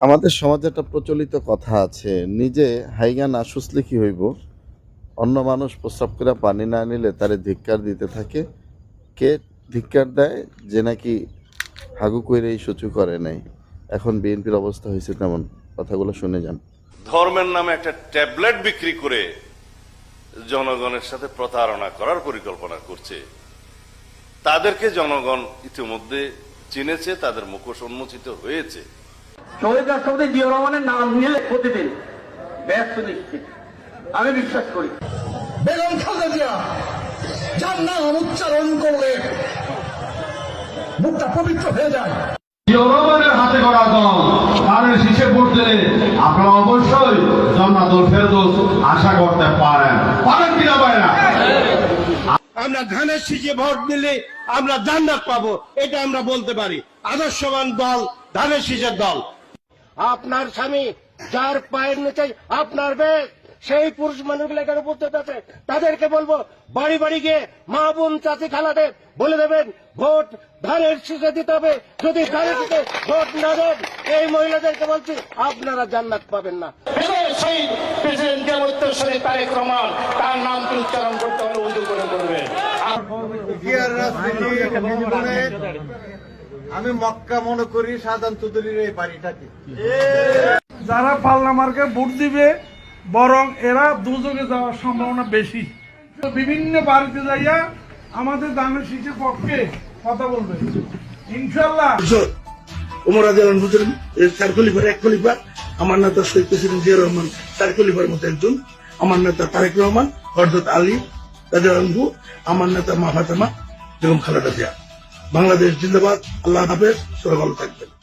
আমাদের সমাজে একটা প্রচলিত কথা আছে, নিজে হাইগা না কি হইব? অন্য মানুষ প্রস্রাব করে পানি না নিলে তারে ধিক্কার দিতে থাকে। কে ধিক্কার দেয়? যে নাকি হাগু কইরেই সচু করে নাই। এখন বিএনপির অবস্থা হয়েছে তেমন। কথাগুলো শুনে যান। ধর্মের নামে একটা ট্যাবলেট বিক্রি করে জনগণের সাথে প্রতারণা করার পরিকল্পনা করছে। তাদেরকে জনগণ ইতিমধ্যে চিনেছে, তাদের মুখোশ উন্মোচিত হয়েছে। শহীদ রাষ্ট্রপতি জিয়া রহমানের নাম নিলে প্রতিদিন ব্যস্ত নিশ্চিত। আমি বিশ্বাস করি। বেগম খালেদা জিয়া যার নাম উচ্চারণ করলে মুখটা পবিত্র হয়ে যায়। জনগণের হাতে করা দল কারণ শীষে ভোট দিলে আপনারা অবশ্যই জন্নাতুল ফেরদৌস আশা করতে পারেন। পারেন কিনা পারেন আমরা ধানের শীষে ভোট দিলে আমরা জান্নাত পাবো এটা আমরা বলতে পারি। আদর্শবান দল ধানের শীষের দল। আপনার স্বামী যার পায়ের নিচে আপনার বেশ সেই পুরুষ মানুষগুলো এখানে উপস্থিত আছে। তাদেরকে বলব বাড়ি বাড়ি গিয়ে মা বোন চাচি খালাদের বলে দেবেন ভোট ধানের শীষে দিতে হবে। যদি ধানের শীষে ভোট না দেন এই মহিলাদেরকে বলছি আপনারা জান্নাত পাবেন না। সেই প্রেসিডেন্টের উত্তরসূরি তারেক রহমান তার নামটি উচ্চারণ করতে হলে উজু করে করবেন আমি মক্কা মনে করি চৌধুরীর এই বাড়িটাকে। যারা পাল্লা মার্কে ভোট দিবে বরং এরা দুযোগে যাওয়ার সম্ভাবনা বেশি। বিভিন্ন বাড়িতে যাইয়া আমাদের দানের শীষের পক্ষে কথা বলবে। ইনশাল্লাহ উমর আদিয়ান হুজুর চার খলিফার এক খলিফা আমার নেতা শহীদ প্রেসিডেন্ট জিয়া রহমান চার খলিফার মতো একজন আমার নেতা তারেক রহমান হরদত আলী রাজু আমার নেতা মা বেগম খালেদা জিয়া। বাংলাদেশ জিন্দাবাদ আল্লাহ হাফেজ সবাই ভালো থাকবেন।